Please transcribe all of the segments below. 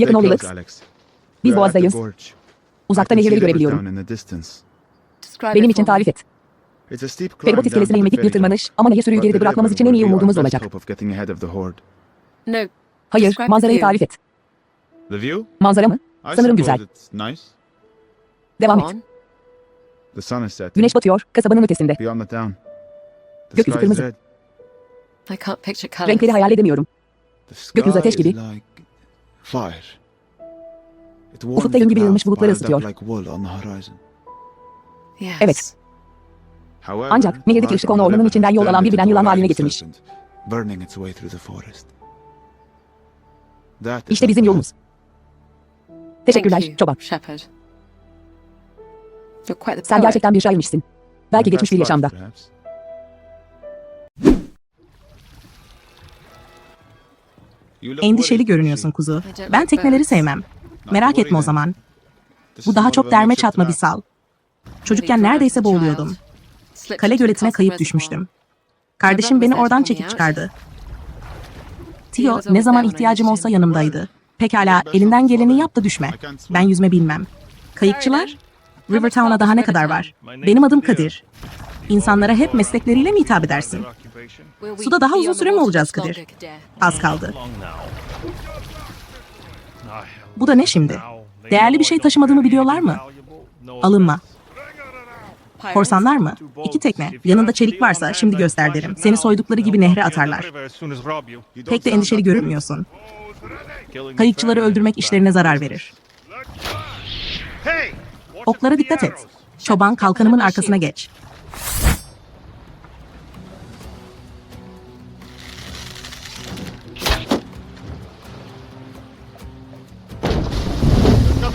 Yakın ol Biz boğazdayız. Uzakta nehirleri görebiliyorum. Benim için tarif et. Feribot iskelesine inmek bir tırmanış ama nehir sürüyü geride bırakmamız için en iyi umudumuz olacak. Hayır, manzarayı tarif et. Manzara mı? Sanırım güzel. Devam et. Güneş batıyor, kasabanın ötesinde. Gökyüzü kırmızı. Renkleri hayal edemiyorum. Gökyüzü ateş gibi. Ufukta yün gibi yığılmış bulutları ısıtıyor. Evet. Ancak nehirdeki ışık onu ormanın içinden yol alan bir bilen yılan haline getirmiş. İşte bizim yolumuz. Teşekkürler, çoban. Sen gerçekten bir şairmişsin. Belki geçmiş bir yaşamda. Endişeli görünüyorsun kuzu. Ben tekneleri sevmem. Merak etme o zaman. Bu daha çok derme çatma bir sal. Çocukken neredeyse boğuluyordum. Kale göletine kayıp düşmüştüm. Kardeşim beni oradan çekip çıkardı. Tio ne zaman ihtiyacım olsa yanımdaydı. Pekala elinden geleni yap da düşme. Ben yüzme bilmem. Kayıkçılar? Rivertown'a daha ne kadar var? Benim adım Kadir. İnsanlara hep meslekleriyle mi hitap edersin? Suda daha uzun süre mi olacağız Kadir? Az kaldı. Bu da ne şimdi? Değerli bir şey taşımadığımı biliyorlar mı? Alınma. Korsanlar mı? İki tekne. Yanında çelik varsa şimdi göster derim. Seni soydukları gibi nehre atarlar. Pek de endişeli görünmüyorsun. Kayıkçıları öldürmek işlerine zarar verir. Oklara dikkat et. Çoban kalkanımın arkasına geç.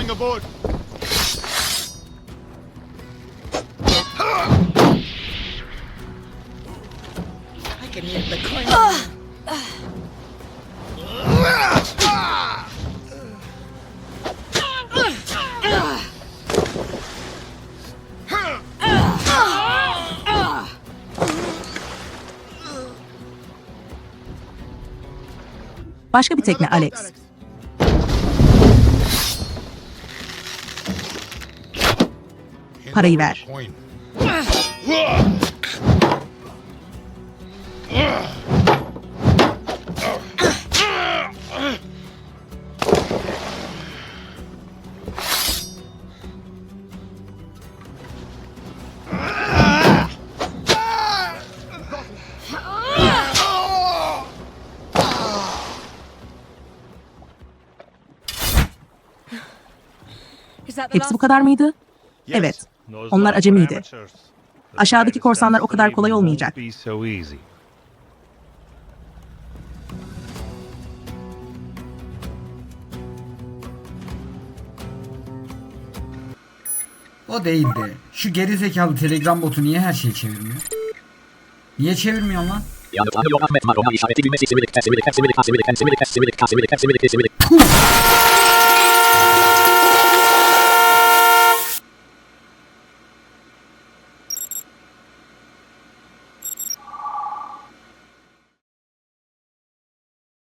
Boarding a boat. I can Başka bir tekne Alex. Parayı ver. Hepsi bu kadar mıydı? Evet. Onlar acemiydi. Aşağıdaki korsanlar o kadar kolay olmayacak. O değildi. Şu geri zekalı Telegram botu niye her şeyi çevirmiyor? Niye çevirmiyor lan? Puh!